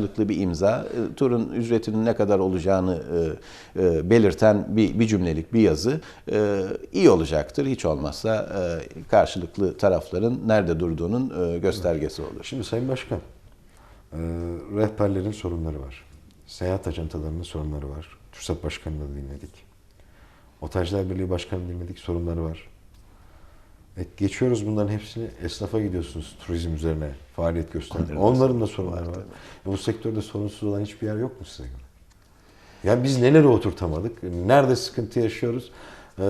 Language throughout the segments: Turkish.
karşılıklı bir imza, e, turun ücretinin ne kadar olacağını e, e, belirten bir, bir cümlelik bir yazı iyi olacaktır. Hiç olmazsa karşılıklı tarafların nerede durduğunun göstergesi olur. Şimdi Sayın Başkan, rehberlerin sorunları var. Seyahat ajantalarının sorunları var. TÜRSAP Başkanı'nı dinledik. Otajlar Birliği Başkanı'nı dinledik, sorunları var. E, geçiyoruz bunların hepsini, esnafa gidiyorsunuz turizm üzerine faaliyet da Onların da sorunları var. E, bu sektörde sorunsuz olan hiçbir yer yok mu size göre? Yani biz neleri oturtamadık? Nerede sıkıntı yaşıyoruz? Ee,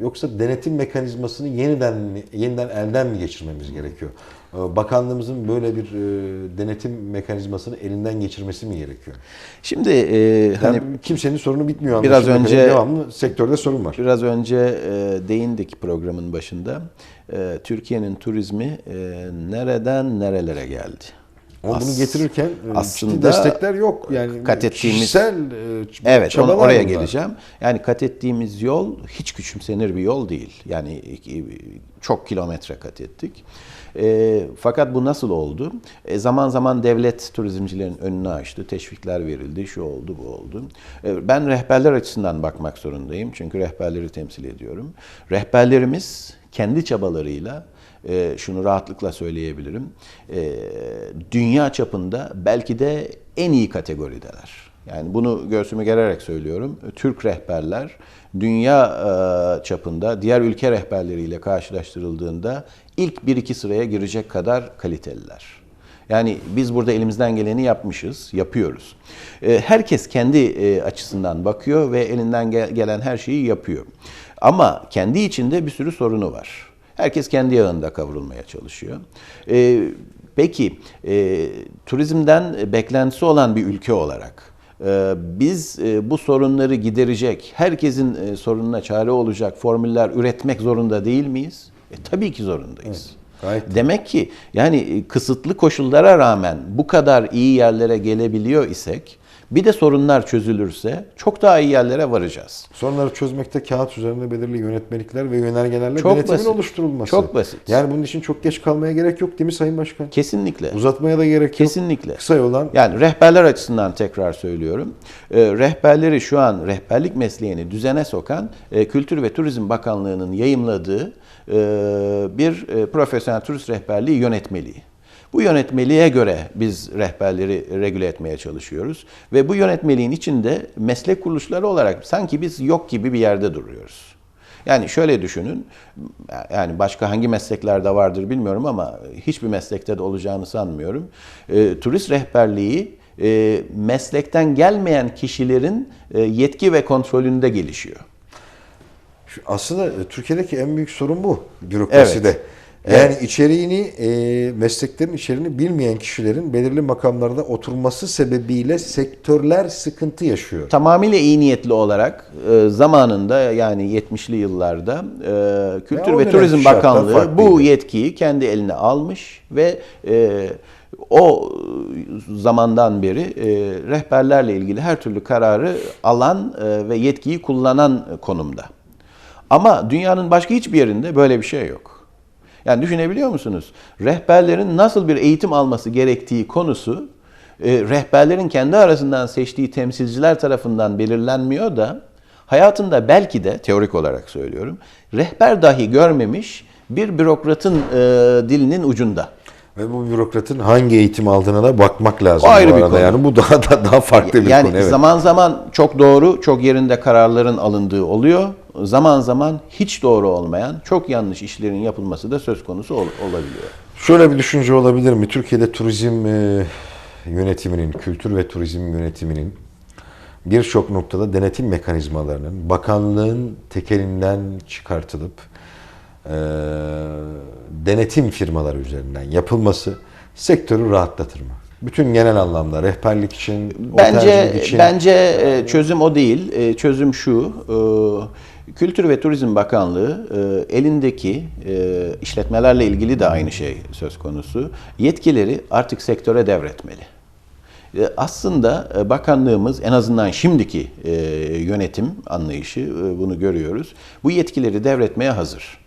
yoksa denetim mekanizmasını yeniden yeniden elden mi geçirmemiz gerekiyor? Ee, bakanlığımızın böyle bir e, denetim mekanizmasını elinden geçirmesi mi gerekiyor? Şimdi e, hani Yani kimsenin sorunu bitmiyor. Biraz önce- devamlı sektörde sorun var. biraz önce e, değindik programın başında. E, Türkiye'nin turizmi e, nereden nerelere geldi? Ama bunu As- getirirken e, aslında destekler yok. Yani kat ettiğimiz- kişisel e, Evet, çabalar oraya bunlar. geleceğim. Yani kat ettiğimiz yol hiç küçümsenir bir yol değil. Yani e, çok kilometre kat ettik. E, fakat bu nasıl oldu? E, zaman zaman devlet turizmcilerin önünü açtı, teşvikler verildi, şu oldu, bu oldu. E, ben rehberler açısından bakmak zorundayım çünkü rehberleri temsil ediyorum. Rehberlerimiz kendi çabalarıyla e, şunu rahatlıkla söyleyebilirim. E, dünya çapında belki de en iyi kategorideler. Yani bunu göğsüme gelerek söylüyorum. Türk rehberler dünya e, çapında diğer ülke rehberleriyle karşılaştırıldığında ilk 1-2 sıraya girecek kadar kaliteliler. Yani biz burada elimizden geleni yapmışız, yapıyoruz. E, Herkes kendi e, açısından bakıyor ve elinden gel- gelen her şeyi yapıyor. Ama kendi içinde bir sürü sorunu var. Herkes kendi yağında kavrulmaya çalışıyor. E, Peki, e, turizmden beklentisi olan bir ülke olarak e, biz e, bu sorunları giderecek, herkesin e, sorununa çare olacak formüller üretmek zorunda değil miyiz? E, tabii ki zorundayız. Gayet Demek ki yani kısıtlı koşullara rağmen bu kadar iyi yerlere gelebiliyor isek bir de sorunlar çözülürse çok daha iyi yerlere varacağız. Sorunları çözmekte kağıt üzerinde belirli yönetmelikler ve yönergelerle Çok denetimin basit. oluşturulması. Çok basit. Yani bunun için çok geç kalmaya gerek yok değil mi Sayın Başkan? Kesinlikle. Uzatmaya da gerek yok. Kesinlikle. Kısa yoldan Yani rehberler açısından tekrar söylüyorum. Ee, rehberleri şu an rehberlik mesleğini düzene sokan e, Kültür ve Turizm Bakanlığı'nın yayımladığı e, bir e, profesyonel turist rehberliği yönetmeliği. Bu yönetmeliğe göre biz rehberleri regüle etmeye çalışıyoruz ve bu yönetmeliğin içinde meslek kuruluşları olarak sanki biz yok gibi bir yerde duruyoruz. Yani şöyle düşünün, yani başka hangi mesleklerde vardır bilmiyorum ama hiçbir meslekte de olacağını sanmıyorum. E, turist rehberliği e, meslekten gelmeyen kişilerin e, yetki ve kontrolünde gelişiyor. Aslında Türkiye'deki en büyük sorun bu bürokraside. Evet. Yani içeriğini, e, mesleklerin içeriğini bilmeyen kişilerin belirli makamlarda oturması sebebiyle sektörler sıkıntı yaşıyor. Tamamıyla iyi niyetli olarak e, zamanında yani 70'li yıllarda e, Kültür Ya ve Turizm Bakanlığı bu yetkiyi kendi eline almış ve e, o zamandan beri e, rehberlerle ilgili her türlü kararı alan e, ve yetkiyi kullanan konumda. Ama dünyanın başka hiçbir yerinde böyle bir şey yok. Yani düşünebiliyor musunuz? Rehberlerin nasıl bir eğitim alması gerektiği konusu e, rehberlerin kendi arasından seçtiği temsilciler tarafından belirlenmiyor da hayatında belki de teorik olarak söylüyorum rehber dahi görmemiş bir bürokratın e, dilinin ucunda. Ve bu bürokratın hangi eğitim aldığına da bakmak lazım O ayrı bu bir arada. konu. Yani bu daha da daha farklı bir yani konu. Evet. zaman zaman çok doğru, çok yerinde kararların alındığı oluyor. Zaman zaman hiç doğru olmayan, çok yanlış işlerin yapılması da söz konusu ol- olabiliyor. Şöyle bir düşünce olabilir mi? Türkiye'de turizm e, yönetiminin, kültür ve turizm yönetiminin birçok noktada denetim mekanizmalarının bakanlığın tekelinden çıkartılıp e, denetim firmaları üzerinden yapılması sektörü rahatlatır mı? Bütün genel anlamda rehberlik için, Bence için bence e, çözüm o değil. E, Çözüm şu. e, Kültür ve Turizm Bakanlığı e, elindeki e, işletmelerle ilgili de aynı şey söz konusu. Yetkileri artık sektöre devretmeli. E, Aslında e, bakanlığımız en azından şimdiki e, yönetim anlayışı e, bunu görüyoruz. Bu yetkileri devretmeye hazır.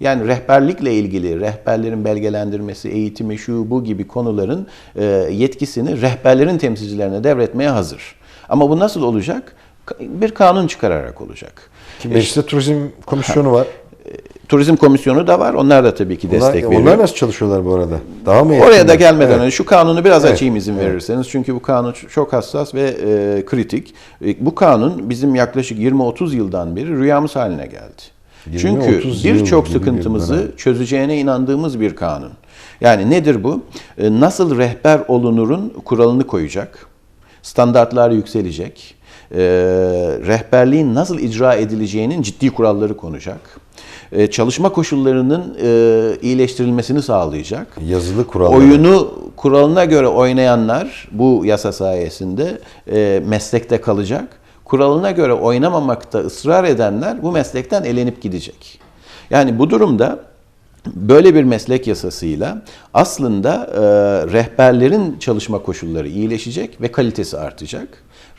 Yani rehberlikle ilgili rehberlerin belgelendirmesi, eğitimi, şu bu gibi konuların e, yetkisini rehberlerin temsilcilerine devretmeye hazır. Ama bu nasıl olacak? Bir kanun çıkararak olacak. Ki Mecliste Turizm Komisyonu var. Turizm Komisyonu da var. Onlar da tabii ki destek Onlar, veriyor. onlar nasıl çalışıyorlar bu arada? Daha mı Oraya da gelmeden Evet. önce şu kanunu biraz Evet, açayım izin verirseniz. Çünkü bu kanun çok hassas ve e, kritik. E, bu kanun bizim yaklaşık 20-30 yıldan beri rüyamız haline geldi. 20-30 Çünkü yıl birçok sıkıntımızı dönem. çözeceğine inandığımız bir kanun. Yani nedir bu? E, nasıl rehber olunurun kuralını koyacak, standartlar yükselecek, e, rehberliğin nasıl icra edileceğinin ciddi kuralları konacak, e, çalışma koşullarının e, iyileştirilmesini sağlayacak. Yazılı kurallar. Oyunu kuralına göre oynayanlar bu yasa sayesinde e, meslekte kalacak. Kuralına göre oynamamakta ısrar edenler bu meslekten elenip gidecek. Yani bu durumda böyle bir meslek yasasıyla aslında e, rehberlerin çalışma koşulları iyileşecek ve kalitesi artacak.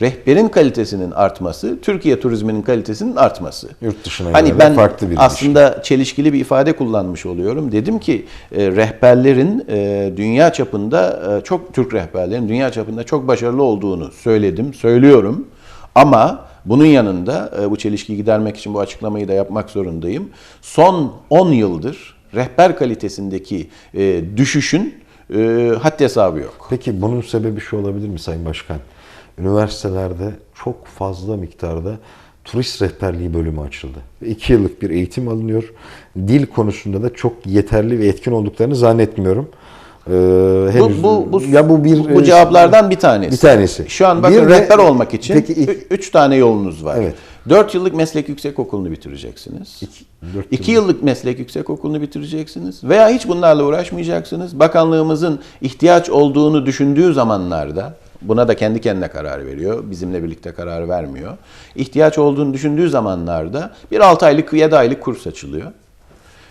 Rehberin kalitesinin artması, Türkiye turizminin kalitesinin artması. Yurt dışına Hani ben farklı bir aslında çelişkili bir ifade kullanmış oluyorum. Dedim ki e, rehberlerin e, dünya çapında e, çok Türk rehberlerin dünya çapında çok başarılı olduğunu söyledim, söylüyorum. Ama bunun yanında bu çelişkiyi gidermek için bu açıklamayı da yapmak zorundayım. Son 10 yıldır rehber kalitesindeki düşüşün haddi hesabı yok. Peki bunun sebebi şu olabilir mi Sayın Başkan? Üniversitelerde çok fazla miktarda turist rehberliği bölümü açıldı. İki yıllık bir eğitim alınıyor. Dil konusunda da çok yeterli ve etkin olduklarını zannetmiyorum. Ee, Bu, henüz- bu, bu, ya bu bir bu e, cevaplardan bir tanesi. bir tanesi. Şu an bakın Bir de- rehber olmak için Peki ilk- 3 tane yolunuz var. Evet. 4 yıllık meslek yüksek okulunu bitireceksiniz. dört 2 yıllık meslek yüksek okulunu bitireceksiniz veya hiç bunlarla uğraşmayacaksınız. Bakanlığımızın ihtiyaç olduğunu düşündüğü zamanlarda buna da kendi kendine karar veriyor. Bizimle birlikte karar vermiyor. İhtiyaç olduğunu düşündüğü zamanlarda bir 6 aylık 7 aylık kurs açılıyor.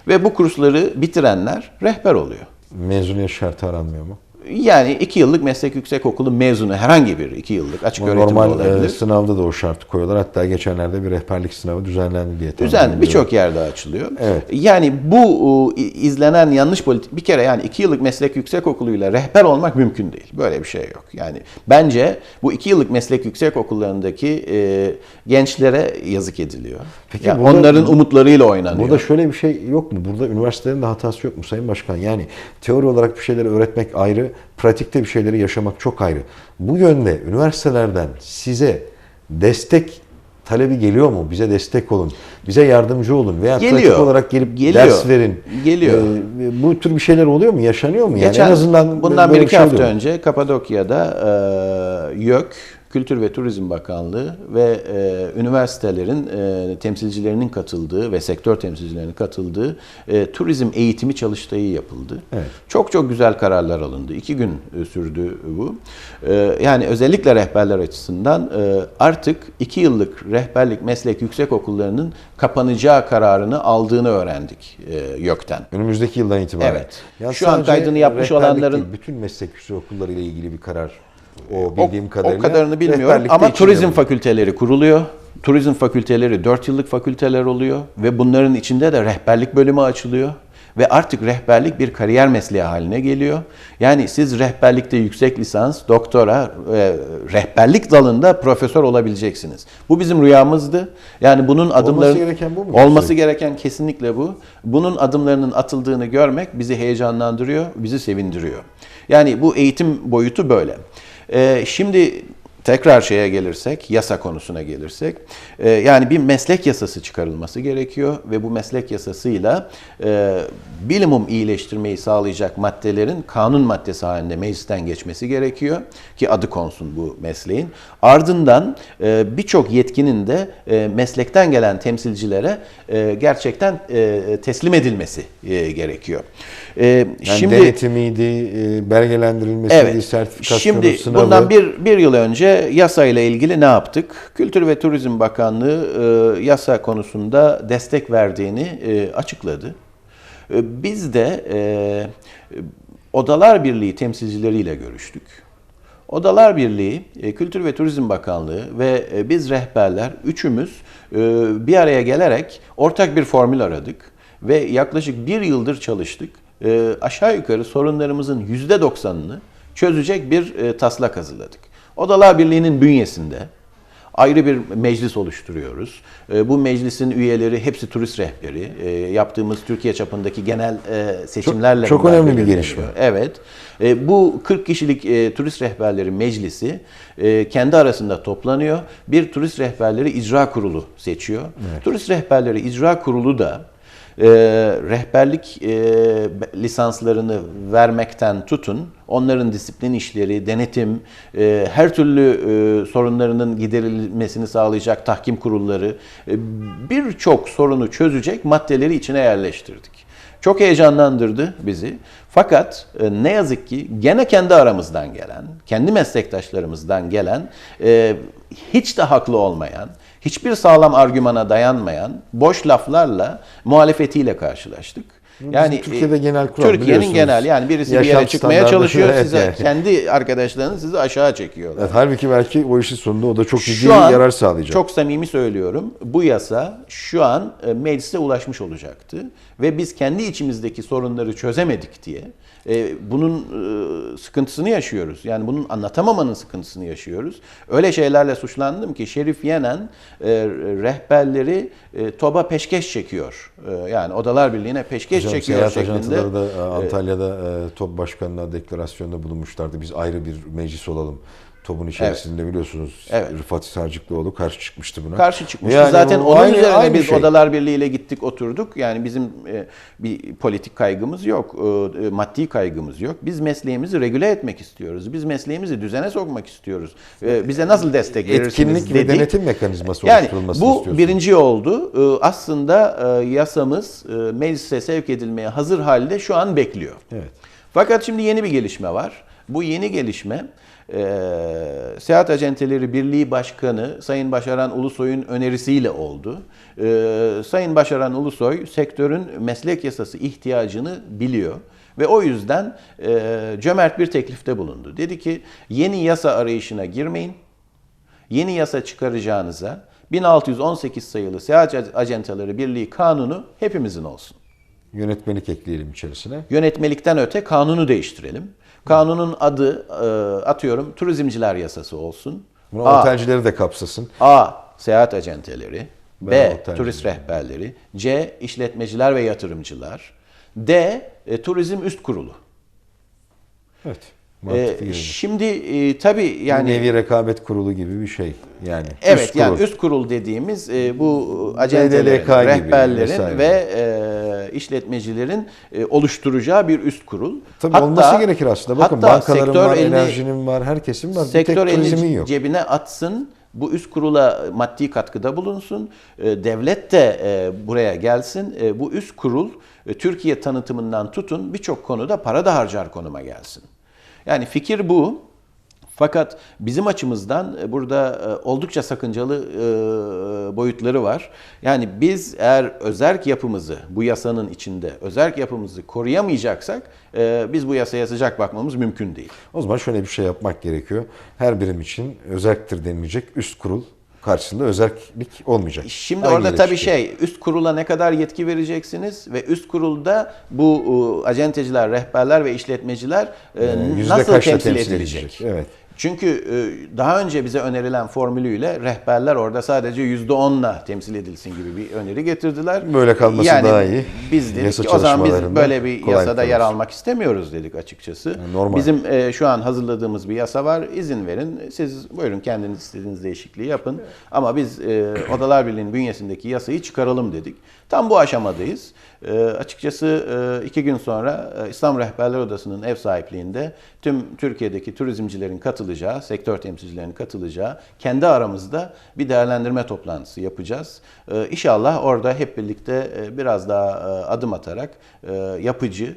Ve bu kursları bitirenler rehber oluyor. mezuniyet şartı aranmıyor mu? Yani iki yıllık meslek yüksek okulu mezunu herhangi bir iki yıllık açık öğretim Normal olabilir. e, sınavda da o şartı koyuyorlar. Hatta geçenlerde bir rehberlik sınavı düzenlendi diye Düzenli birçok yerde açılıyor. Evet. Yani bu e, izlenen yanlış politik bir kere yani iki yıllık meslek yüksek okuluyla rehber olmak mümkün değil. Böyle bir şey yok. Yani bence bu iki yıllık meslek yüksek okullarındaki e, gençlere yazık ediliyor. Peki Ya burada- onların umutlarıyla oynanıyor. Burada şöyle bir şey yok mu? Burada üniversitelerin de hatası yok mu Sayın Başkan? Yani teori olarak bir şeyleri öğretmek ayrı, pratikte bir şeyleri yaşamak çok ayrı. Bu yönde üniversitelerden size destek talebi geliyor mu? Bize destek olun, bize yardımcı olun veya pratik Geliyor. olarak gelip Geliyor. ders verin. Geliyor. Ee, bu tür bir şeyler oluyor mu? Yaşanıyor mu? Yani Geçen, en azından bundan bir iki şey hafta oluyor önce Kapadokya'da e, YÖK, Kültür ve Turizm Bakanlığı ve e, üniversitelerin e, temsilcilerinin katıldığı ve sektör temsilcilerinin katıldığı e, turizm eğitimi çalıştayı yapıldı. Evet. Çok çok güzel kararlar alındı. İki gün e, sürdü bu. E, yani özellikle rehberler açısından e, artık iki yıllık rehberlik meslek yüksek okullarının kapanacağı kararını aldığını öğrendik e, YÖK'ten. Önümüzdeki yıldan itibaren. Evet. Şu an kaydını yapmış olanların- değil, bütün meslek yüksek okulları ile ilgili bir karar. O bildiğim o, kadarıyla. O kadarını bilmiyorum ama turizm bu. fakülteleri kuruluyor. Turizm fakülteleri 4 yıllık fakülteler oluyor ve bunların içinde de rehberlik bölümü açılıyor. Ve artık rehberlik bir kariyer mesleği haline geliyor. Yani siz rehberlikte yüksek lisans, doktora, e, rehberlik dalında profesör olabileceksiniz. Bu bizim rüyamızdı. Yani bunun adımları gereken bu mu? Olması gereken kesinlikle bu. Bunun adımlarının atıldığını görmek bizi heyecanlandırıyor, bizi sevindiriyor. Yani bu eğitim boyutu böyle. Ee, şimdi tekrar şeye gelirsek, yasa konusuna gelirsek, e, yani bir meslek yasası çıkarılması gerekiyor ve bu meslek yasasıyla e, bilimum iyileştirmeyi sağlayacak maddelerin kanun maddesi halinde meclisten geçmesi gerekiyor ki adı konsun bu mesleğin. Ardından e, birçok yetkinin de e, meslekten gelen temsilcilere e, gerçekten e, teslim edilmesi e, gerekiyor. E, Yani şimdi denetimiydi, e, belgelendirilmesiydi, Evet. sertifikasyonu, Şimdi sınavı. bundan bir, bir yıl önce yasayla ilgili ne yaptık? Kültür ve Turizm Bakanlığı e, yasa konusunda destek verdiğini e, açıkladı. E, biz de e, Odalar Birliği temsilcileriyle görüştük. Odalar Birliği, e, Kültür ve Turizm Bakanlığı ve e, biz rehberler üçümüz e, bir araya gelerek ortak bir formül aradık. ve yaklaşık bir yıldır çalıştık. Aşağı yukarı sorunlarımızın yüzde doksanını çözecek bir taslak hazırladık. Odalar Birliği'nin bünyesinde ayrı bir meclis oluşturuyoruz. E, Bu meclisin üyeleri hepsi turist rehberi. E, Yaptığımız Türkiye çapındaki genel e, seçimlerle Çok- çok önemli bir gelişme. Evet. E, Bu 40 kişilik e, turist rehberleri meclisi e, kendi arasında toplanıyor. Bir turist rehberleri icra kurulu seçiyor. Turist rehberleri icra kurulu da e, rehberlik e, lisanslarını vermekten tutun, onların disiplin işleri, denetim, e, her türlü e, sorunlarının giderilmesini sağlayacak tahkim kurulları, e, birçok sorunu çözecek maddeleri içine yerleştirdik. Çok heyecanlandırdı bizi. Fakat e, ne yazık ki gene kendi aramızdan gelen, kendi meslektaşlarımızdan gelen, e, hiç de haklı olmayan, hiçbir sağlam argümana dayanmayan boş laflarla muhalefetiyle karşılaştık. Yani Türkiye'de e, genel kural Türkiye'nin genel yani birisi bir Yaşam yere çıkmaya çalışıyor Evet, size yani. kendi arkadaşlarınız sizi aşağı çekiyorlar. Evet, halbuki belki o işin sonunda o da çok ciddi yarar sağlayacak. çok samimi söylüyorum. Bu yasa şu an e, meclise ulaşmış olacaktı ve biz kendi içimizdeki sorunları çözemedik diye e, bunun e, sıkıntısını yaşıyoruz. Yani bunun anlatamamanın sıkıntısını yaşıyoruz. Öyle şeylerle suçlandım ki Şerif Yenen e, rehberleri e, TOB'a peşkeş çekiyor. E, yani Odalar Birliği'ne peşkeş Hocam, çekiyor seyahat şeklinde. ajantaları da e, Antalya'da e, TOB başkanına deklarasyonda bulunmuşlardı. Biz ayrı bir meclis olalım. TOB'un içerisinde biliyorsunuz Evet. Rıfat Sarcıklıoğlu karşı çıkmıştı buna. karşı çıkmış. Yani Zaten bu onun aynı- üzerine aynı biz şey. Odalar Birliği ile gittik oturduk. Yani bizim e, bir politik kaygımız yok. E, e, maddi kaygımız yok. Biz mesleğimizi regüle etmek istiyoruz. Biz mesleğimizi düzene sokmak istiyoruz. E, bize nasıl destek verirsiniz Etkinlik ve dedik. denetim mekanizması Yani oluşturulmasını bu istiyorsunuz. birinci oldu. E, aslında e, yasamız e, meclise sevk edilmeye hazır halde şu an bekliyor. Evet. Fakat şimdi yeni bir gelişme var. Bu yeni gelişme e, Seyahat Acenteleri Birliği Başkanı Sayın Başaran Ulusoy'un önerisiyle oldu. E, Sayın Başaran Ulusoy sektörün meslek yasası ihtiyacını biliyor. Ve o yüzden e, cömert bir teklifte bulundu. Dedi ki yeni yasa arayışına girmeyin. Yeni yasa çıkaracağınıza 1618 sayılı Seyahat Acenteleri Birliği Kanunu hepimizin olsun. Yönetmelik ekleyelim içerisine. Yönetmelikten öte kanunu değiştirelim. Kanunun adı e, atıyorum turizmciler yasası olsun. Bunu A, otelcileri de kapsasın. A seyahat acenteleri, B, B otelciler. turist rehberleri, C işletmeciler ve yatırımcılar, D e, turizm üst kurulu. Evet. E, Mantıklı geliyor. şimdi e, tabii Yani yani nevi rekabet kurulu gibi bir şey. Yani Evet üst yani kurul. üst kurul dediğimiz e, bu acentelerin, rehberlerin ve e, işletmecilerin e, oluşturacağı bir üst kurul. Tabii olması gerekir aslında. Bakın hatta bankaların sektör var, elini- enerjinin var, herkesin var. Sektör bir tek turizmin yok. cebine atsın, bu üst kurula maddi katkıda bulunsun, e, devlet de e, buraya gelsin. E, Bu üst kurul Türkiye tanıtımından tutun birçok konuda para da harcar konuma gelsin. Yani fikir bu. Fakat bizim açımızdan e, burada e, oldukça sakıncalı e, boyutları var. Yani biz eğer özerk yapımızı bu yasanın içinde özerk yapımızı koruyamayacaksak biz bu yasaya sıcak bakmamız mümkün değil. O zaman şöyle bir şey yapmak gerekiyor. Her birim için özelliktir denilecek üst kurul karşısında özellik olmayacak. Şimdi Aynı orada tabii çıkıyor. şey üst kurula ne kadar yetki vereceksiniz ve üst kurulda bu e, acenteciler, rehberler ve işletmeciler e, nasıl temsil, temsil edilecek? edilecek? Evet. Çünkü e, daha önce bize önerilen formülüyle rehberler orada sadece yüzde onla temsil edilsin gibi bir öneri getirdiler. Böyle kalması daha iyi. Biz dedik Yasa ki o zaman biz böyle bir yasada yer almak istemiyoruz dedik açıkçası. Yani normal. Bizim e, şu an hazırladığımız bir yasa var. İzin verin. Siz buyurun kendiniz istediğiniz değişikliği yapın. Ama biz e, Odalar Birliği'nin bünyesindeki yasayı çıkaralım dedik. Tam bu aşamadayız. E, açıkçası e, iki gün sonra e, İslam Rehberler Odası'nın ev sahipliğinde tüm Türkiye'deki turizmcilerin katılacağı, sektör temsilcilerinin katılacağı kendi aramızda bir değerlendirme toplantısı yapacağız. E, İnşallah orada hep birlikte e, biraz daha e, adım atarak e, yapıcı,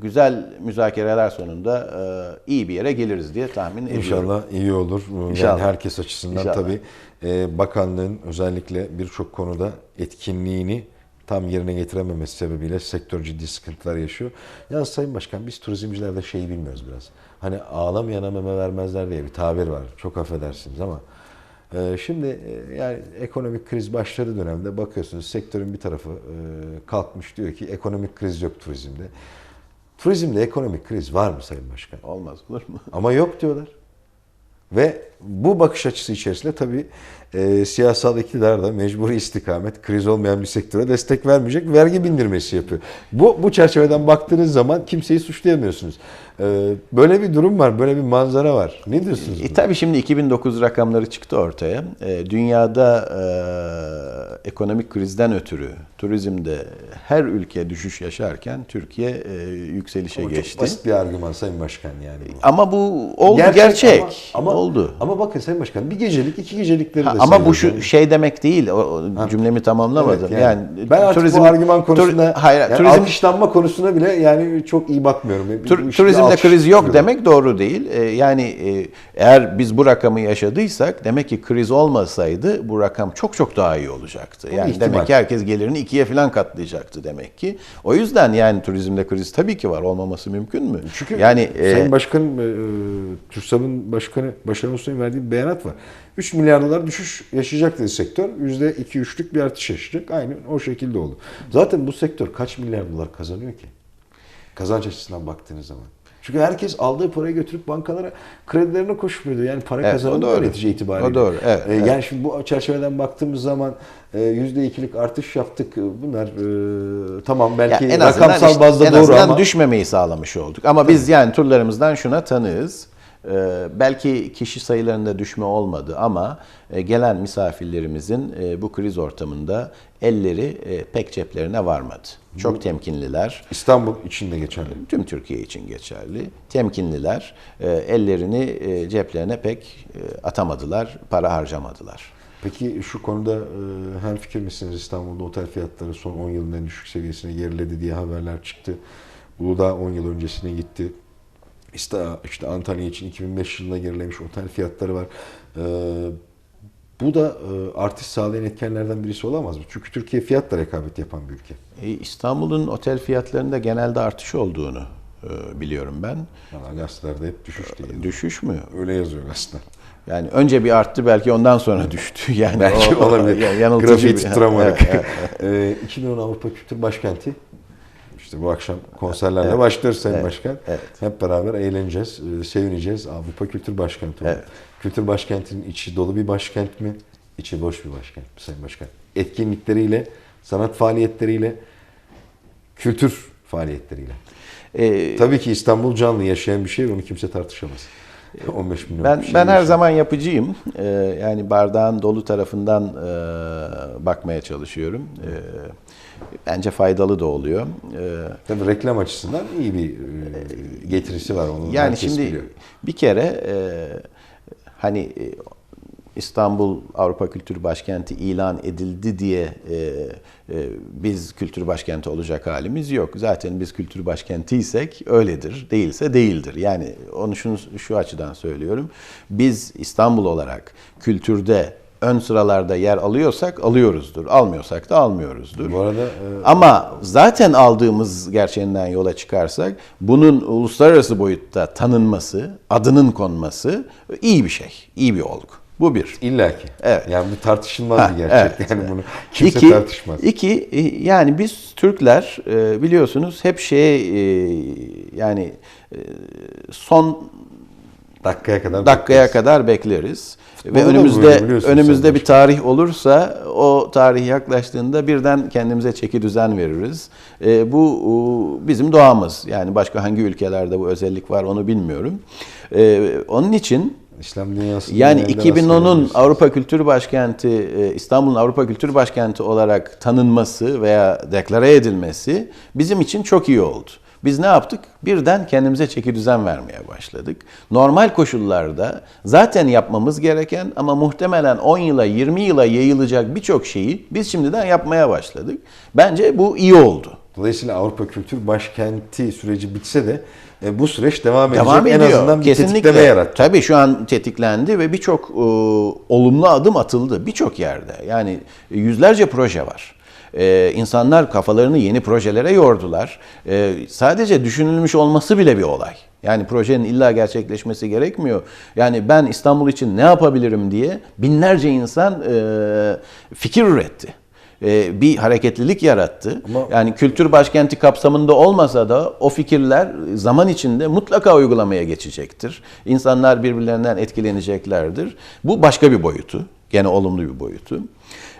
güzel müzakereler sonunda e, iyi bir yere geliriz diye tahmin ediyorum. İnşallah iyi olur. Yani İnşallah. herkes açısından İnşallah. tabii e, bakanlığın özellikle birçok konuda etkinliğini tam yerine getirememesi sebebiyle sektör ciddi sıkıntılar yaşıyor. Ya Sayın Başkan biz turizmcilerde şeyi bilmiyoruz biraz. Hani ağlamayana meme vermezler diye bir tabir var. Çok affedersiniz ama Ee, Şimdi e, yani ekonomik kriz başladığı dönemde bakıyorsunuz sektörün bir tarafı e, kalkmış diyor ki ekonomik kriz yok turizmde. Turizmde ekonomik kriz var mı Sayın Başkan? Olmaz olur mu? Ama yok diyorlar. Ve bu bakış açısı içerisinde tabii e, siyasal iktidar da mecburi istikamet kriz olmayan bir sektöre destek vermeyecek vergi bindirmesi yapıyor. Bu, bu çerçeveden baktığınız zaman kimseyi suçlayamıyorsunuz. E, böyle bir durum var, böyle bir manzara var. Ne diyorsunuz? E, tabii şimdi 2009 rakamları çıktı ortaya. E, dünyada e, ekonomik krizden ötürü turizmde her ülke düşüş yaşarken Türkiye e, yükselişe Ama çok geçti. basit bir argüman Sayın Başkan yani. bu. Ama bu oldu gerçek. Ama, ama, oldu. Ama bakın Sayın Başkan bir gecelik iki gecelikleri de Ha, ama bu şu şey demek değil. O, o cümlemi tamamlamadım. Evet, yani, ben artık bu argüman konusunda tur- hayır, yani turizm alkışlanma konusuna bile yani çok iyi bakmıyorum. Tur- işi turizmde kriz yok tutuyorum. demek doğru değil. Ee, yani e, eğer biz bu rakamı yaşadıysak demek ki kriz olmasaydı bu rakam çok çok daha iyi olacaktı. Bu Yani ihtimal. demek ki herkes gelirini ikiye falan katlayacaktı demek ki. O yüzden yani turizmde kriz tabii ki var. Olmaması mümkün mü? Çünkü yani e, Sayın Başkanım, e, TÜRSAB'ın başkanı Başar Usta'nın verdiği bir beyanat var. 3 milyar dolar düşüş yaşayacak dedi sektör. %2-3'lük bir artış yaşayacak. Aynı o şekilde oldu. Zaten bu sektör kaç milyar dolar kazanıyor ki? Kazanç açısından baktığınız zaman. Çünkü herkes aldığı parayı götürüp bankalara kredilerine koşmuyordu. Yani para Evet, kazanılıyor netice itibariyle. O doğru, evet, E, evet. Yani şimdi bu çerçeveden baktığımız zaman e, %2'lik artış yaptık. Bunlar e, tamam ya belki en azından rakamsal işte- bazda en doğru azından ama düşmemeyi sağlamış olduk. Ama biz yani turlarımızdan şuna tanığız. Ee, belki kişi sayılarında düşme olmadı ama e, gelen misafirlerimizin e, bu kriz ortamında elleri e, pek ceplerine varmadı. Çok temkinliler. İstanbul için de geçerli. Tüm Türkiye için geçerli. Temkinliler. Ellerini ceplerine pek atamadılar, para harcamadılar. Peki şu konuda hem fikir misiniz İstanbul'da otel fiyatları son 10 yılın en düşük seviyesine geriledi diye haberler çıktı. Uludağ 10 yıl öncesine gitti. İşte, işte Antalya için 2005 yılında gerilemiş otel fiyatları var. E, bu da e, artış sağlayan etkenlerden birisi olamaz mı? Çünkü Türkiye fiyatla rekabet yapan bir ülke. E, İstanbul'un otel fiyatlarında genelde artış olduğunu e, biliyorum ben. Yani gazetelerde hep düşüş diye. Düşüş mü? Öyle yazıyor gazeteler. Yani önce bir arttı belki ondan sonra düştü. Yani Belki o- olabilir. ya- yanıltıcı Grafiği tutturamadık. Ee, 2010 Avrupa Kültür Başkenti. İşte bu akşam konserlerle başlıyoruz Sayın Başkan. evet. Hep beraber eğleneceğiz, e, sevineceğiz. Avrupa Kültür Başkenti. Evet. Kültür Başkenti'nin içi dolu bir başkent mi? İçi boş bir başkent mi Sayın Başkan? Etkinlikleriyle, sanat faaliyetleriyle, kültür faaliyetleriyle. E, Tabii ki İstanbul canlı yaşayan bir şehir, onu kimse tartışamaz. 15 milyon ben ben her zaman yapıcıyım. E, yani bardağın dolu tarafından e, bakmaya çalışıyorum. E, bence faydalı da oluyor. E, Tabii reklam açısından iyi bir e, getirisi var. Onu Yani şimdi biliyor. bir kere e, hani e, İstanbul Avrupa Kültür Başkenti ilan edildi diye e, e, biz kültür başkenti olacak halimiz yok. Zaten biz kültür başkentiysek öyledir, değilse değildir. Yani onu şunu şu açıdan söylüyorum. Biz İstanbul olarak kültürde ön sıralarda yer alıyorsak alıyoruzdur. Almıyorsak da almıyoruzdur. Bu arada e, Ama zaten aldığımız gerçeğinden yola çıkarsak bunun uluslararası boyutta tanınması, adının konması iyi bir şey, iyi bir olgu. Bu bir. illaki. Evet. Yani bu tartışılmaz Ha, bir gerçek. evet. Yani bunu kimse İki, tartışmaz. iki, e, yani biz Türkler e, biliyorsunuz hep şeye yani e, son Dakikaya kadar dakikaya bekleriz. kadar bekleriz. Ve önümüzde önümüzde sen bir tarih olursa o tarih yaklaştığında birden kendimize çeki düzen veririz. E, bu bizim doğamız. Yani başka hangi ülkelerde bu özellik var onu bilmiyorum. E, onun için İslam dünyasında yani nereden 2010'un bahsediyoruz? Avrupa Kültür Başkenti, e, İstanbul'un Avrupa Kültür Başkenti olarak tanınması veya deklare edilmesi bizim için çok iyi oldu. Biz ne yaptık? Birden kendimize çeki düzen vermeye başladık. Normal koşullarda zaten yapmamız gereken ama muhtemelen 10 yıla 20 yıla yayılacak birçok şeyi biz şimdiden yapmaya başladık. Bence bu iyi oldu. Dolayısıyla Avrupa Kültür Başkenti süreci bitse de e, bu süreç devam edecek. Devam ediyor. En azından bir Kesinlikle. tetikleme yarattı. Tabii şu an tetiklendi ve birçok e, olumlu adım atıldı birçok yerde. Yani yüzlerce proje var. E, insanlar kafalarını yeni projelere yordular. E, sadece düşünülmüş olması bile bir olay. Yani projenin illa gerçekleşmesi gerekmiyor. Yani ben İstanbul için ne yapabilirim diye binlerce insan e, fikir üretti. E, bir hareketlilik yarattı. Ama- yani kültür başkenti kapsamında olmasa da o fikirler zaman içinde mutlaka uygulamaya geçecektir. İnsanlar birbirlerinden etkileneceklerdir. Bu başka bir boyutu. Gene olumlu bir boyutu.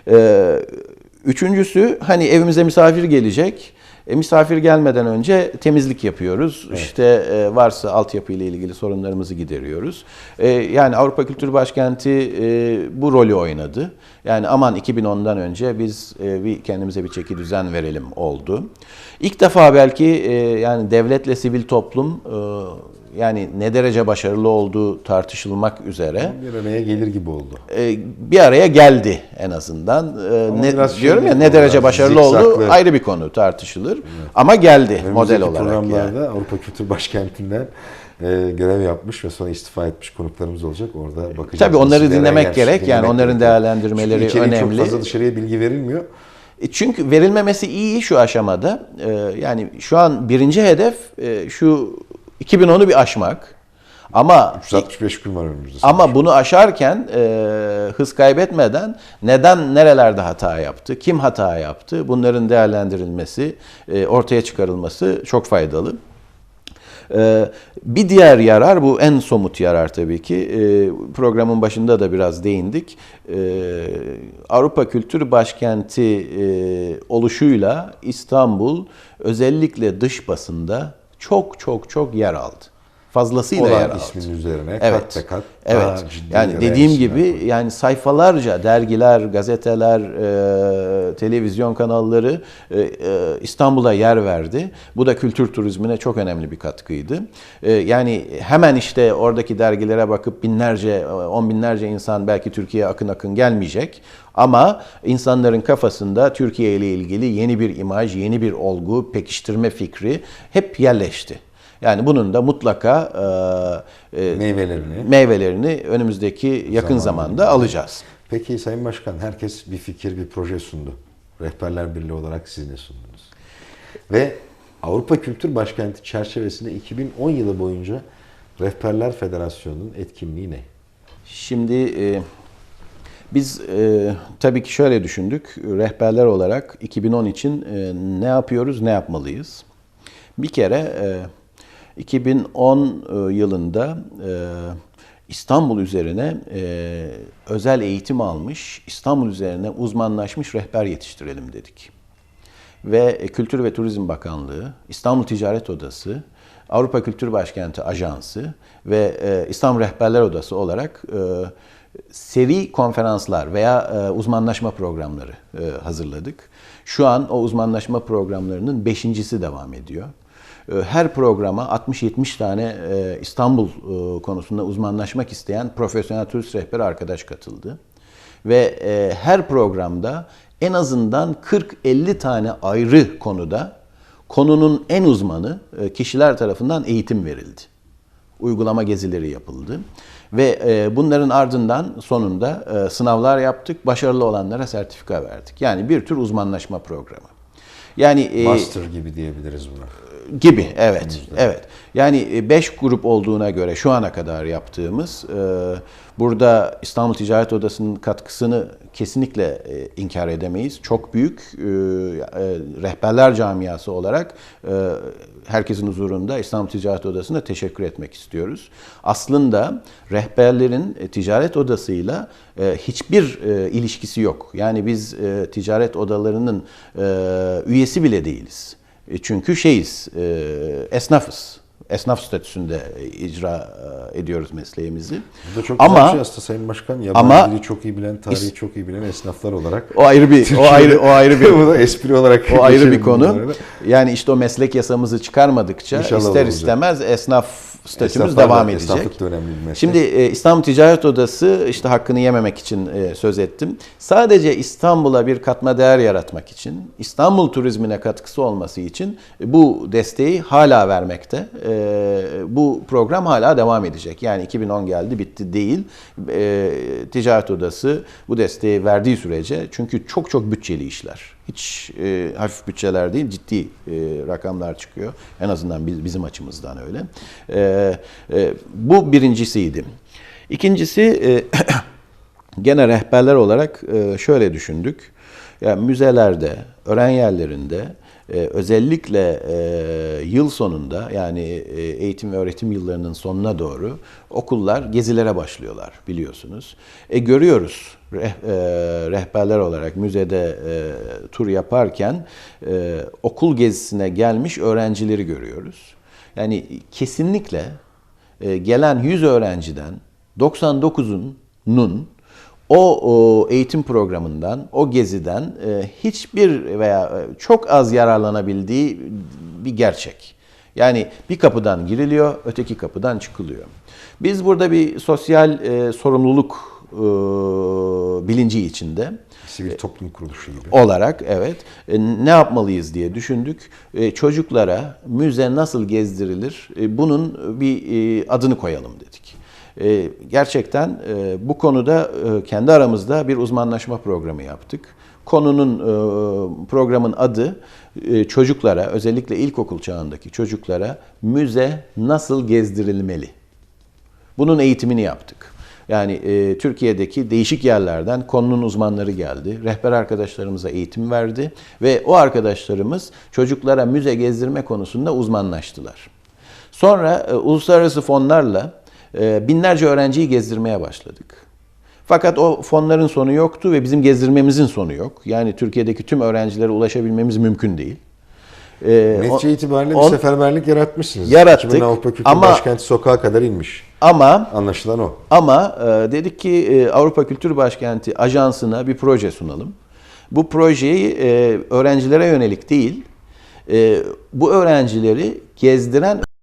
E, üçüncüsü hani evimize misafir gelecek. E, misafir gelmeden önce temizlik yapıyoruz. İşte e, varsa altyapı ile ilgili sorunlarımızı gideriyoruz. E, yani Avrupa Kültür Başkenti e, bu rolü oynadı. Yani aman 2010'dan önce biz e, bir kendimize bir çeki düzen verelim oldu. İlk defa belki e, yani devletle sivil toplum e, yani ne derece başarılı olduğu tartışılmak üzere Bir araya gelir gibi oldu. e, bir araya geldi en azından. E, Ama ne, biraz diyorum şey ya ne derece başarılı oldu zikzaklı. ayrı bir konu tartışılır. Ama geldi model Önümüzdeki olarak yani. programlarda Avrupa Kültür Başkenti'nden e, görev yapmış ve sonra istifa etmiş konuklarımız olacak. Orada bakacağız. Tabii onları dinlemek gerek. Yani dinlemek onların değerlendirmeleri Çünkü önemli. çok fazla dışarıya bilgi verilmiyor. E, Çünkü verilmemesi iyi şu aşamada. E, Yani şu an birinci hedef e, şu 2010'u bir aşmak. Ama 365 gün var önümüzde. Ama bunu aşarken e, hız kaybetmeden neden nerelerde hata yaptı, kim hata yaptı bunların değerlendirilmesi, e, ortaya çıkarılması çok faydalı. E, bir diğer yarar bu en somut yarar tabii ki E, programın başında da biraz değindik. E, Avrupa Kültür Başkenti e, oluşuyla İstanbul özellikle dış basında çok çok çok yer aldı. Fazlasıyla yer olan aldı. ismin üzerine Evet. kat be kat Evet. Yani dediğim gibi koydu. yani sayfalarca dergiler, gazeteler, e, televizyon kanalları e, e, İstanbul'a yer verdi. Bu da kültür turizmine çok önemli bir katkıydı. E, yani hemen işte oradaki dergilere bakıp binlerce, on binlerce insan belki Türkiye'ye akın akın gelmeyecek. Ama insanların kafasında Türkiye ile ilgili yeni bir imaj, yeni bir olgu, pekiştirme fikri hep yerleşti. Yani bunun da mutlaka e, e, meyvelerini. meyvelerini önümüzdeki yakın zamanda alacağız. Peki Sayın Başkan herkes bir fikir, bir proje sundu. Rehberler Birliği olarak siz ne sundunuz? Ve Avrupa Kültür Başkenti çerçevesinde 2010 yılı boyunca Rehberler Federasyonu'nun etkinliği ne? Şimdi e, biz e, tabii ki şöyle düşündük. Rehberler olarak 2010 için e, ne yapıyoruz, ne yapmalıyız? Bir kere e, 2010 e, yılında e, İstanbul üzerine e, özel eğitim almış, İstanbul üzerine uzmanlaşmış rehber yetiştirelim dedik. Ve Kültür ve Turizm Bakanlığı, İstanbul Ticaret Odası, Avrupa Kültür Başkenti Ajansı ve İstanbul Rehberler Odası olarak seri konferanslar veya uzmanlaşma programları hazırladık. Şu an o uzmanlaşma programlarının beşincisi devam ediyor. E, Her programa 60-70 tane e, İstanbul e, konusunda uzmanlaşmak isteyen profesyonel turist rehber arkadaş katıldı. Ve e, her programda en azından 40-50 tane ayrı konuda konunun en uzmanı kişiler tarafından eğitim verildi. Uygulama gezileri yapıldı. Ve bunların ardından sonunda sınavlar yaptık. Başarılı olanlara sertifika verdik. Yani bir tür uzmanlaşma programı. Yani Master gibi diyebiliriz buna. Gibi evet evet. Yani 5 grup olduğuna göre şu ana kadar yaptığımız e, burada İstanbul Ticaret Odası'nın katkısını kesinlikle e, inkar edemeyiz. Çok büyük e, e, rehberler camiası olarak e, herkesin huzurunda İstanbul Ticaret Odası'na teşekkür etmek istiyoruz. Aslında rehberlerin e, ticaret odasıyla e, hiçbir e, ilişkisi yok. Yani biz e, ticaret odalarının e, üyesi bile değiliz. E, Çünkü şeyiz, e, esnafız. Esnaf statüsünde e, icra e, ediyoruz mesleğimizi. Bu da çok güzel Ama bir şey aslında Sayın Başkan. Yabancı ama- dili çok iyi bilen, tarihi çok iyi bilen esnaflar olarak. o ayrı bir o ayrı o ayrı bir Bu da espri olarak o ayrı bir konu. Yani işte o meslek yasamızı çıkarmadıkça İnşallah ister olacak. istemez esnaf statümüz devam edecek. Esnaflık da önemli bir meslek. Şimdi e, İstanbul Ticaret Odası işte hakkını yememek için e, söz ettim. Sadece İstanbul'a bir katma değer yaratmak için, İstanbul turizmine katkısı olması için e, bu desteği hala vermekte. E, bu program hala devam edecek. Yani 2010 geldi bitti değil. E, Ticaret Odası bu desteği verdiği sürece çünkü çok çok bütçeli işler. Hiç e, hafif bütçeler değil, ciddi e, rakamlar çıkıyor. En azından biz, bizim açımızdan öyle. E, e, bu birincisiydi. İkincisi e, gene rehberler olarak e, şöyle düşündük. Yani müzelerde, öğren yerlerinde e, özellikle e, yıl sonunda yani e, eğitim ve öğretim yıllarının sonuna doğru okullar gezilere başlıyorlar biliyorsunuz. E görüyoruz e, rehberler olarak müzede tur yaparken okul gezisine gelmiş öğrencileri görüyoruz. Yani kesinlikle gelen 100 öğrenciden 99'unun o, o eğitim programından, o geziden e, hiçbir veya e, çok az yararlanabildiği bir gerçek. Yani bir kapıdan giriliyor, öteki kapıdan çıkılıyor. Biz burada bir sosyal e, sorumluluk e, bilinci içinde Sivil toplum kuruluşu gibi. olarak evet ne yapmalıyız diye düşündük. Çocuklara müze nasıl gezdirilir bunun bir adını koyalım dedik. E, gerçekten e, bu konuda e, kendi aramızda bir uzmanlaşma programı yaptık. Konunun e, programın adı e, çocuklara özellikle ilkokul çağındaki çocuklara müze nasıl gezdirilmeli? Bunun eğitimini yaptık. Yani e, Türkiye'deki değişik yerlerden konunun uzmanları geldi. Rehber arkadaşlarımıza eğitim verdi ve o arkadaşlarımız çocuklara müze gezdirme konusunda uzmanlaştılar. Sonra e, uluslararası fonlarla binlerce öğrenciyi gezdirmeye başladık. Fakat o fonların sonu yoktu ve bizim gezdirmemizin sonu yok. Yani Türkiye'deki tüm öğrencilere ulaşabilmemiz mümkün değil. E, o- Netice itibariyle bir on- seferberlik yaratmışsınız. Yarattık 2000 Avrupa Kültür ama- Başkenti sokağa kadar inmiş. Ama Anlaşılan o. Ama e, dedik ki e, Avrupa Kültür Başkenti Ajansı'na bir proje sunalım. Bu projeyi e, öğrencilere yönelik değil, e, bu öğrencileri gezdiren